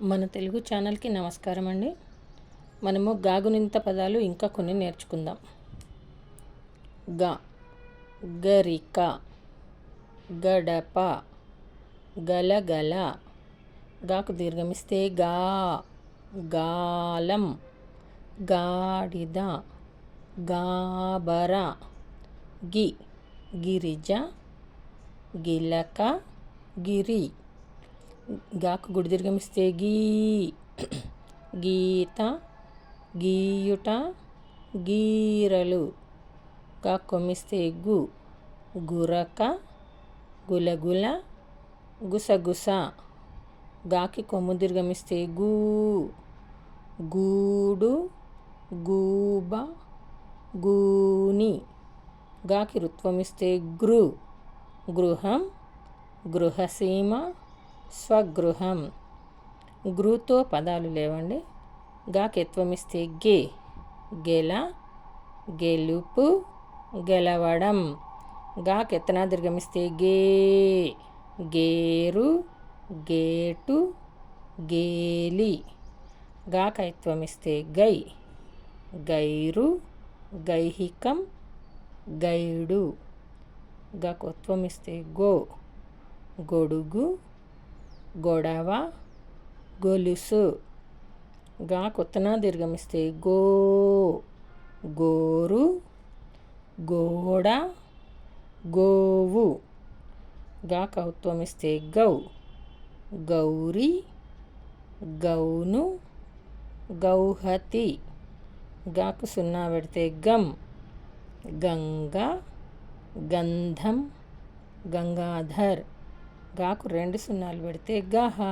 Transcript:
మన తెలుగు ఛానల్కి నమస్కారం అండి. మనము గాగునింత పదాలు ఇంకా కొన్ని నేర్చుకుందాం. గ గరిక గడప గలగల గాకు దీర్ఘమిస్తే గా గాలం గాడిద గాబర గి గిరిజ గిలక గిరి. గాకు గుడి దిర్గమిస్తే గీ గీత గీయుట గీరలు. గా కొమ్మిస్తే గు గురక గులగుల గుసగుస. గాకి కొమ్ము దీర్ఘమిస్తే గూ గూడు గూబ గూని. గాకి రుత్వమిస్తే గృ గృహం గృహసీమ స్వగృహం. గ్రూతో పదాలు లేవండి. గాకి ఎత్వమిస్తే గే. గెల గెలుపు గెలవడం. గాకెత్తనా దీర్ఘమిస్తే గే. గేరు గేటు గేలి. గాకైత్వమిస్తే గై. గైరు గైహికం గైడు. గకొత్వమిస్తే గో. గొడుగు గొడవ గొలుసు. గా కొత్తనా దీర్ఘమిస్తే గో గోరు గోడ గోవు. గా కౌత్వమిస్తే గౌ గౌరీ గౌను గౌహతి. గాకు సున్నా పెడితే గం గంగ గంధం గంగాధర్. గాకు రెండు సున్నాలు పెడితే గాహా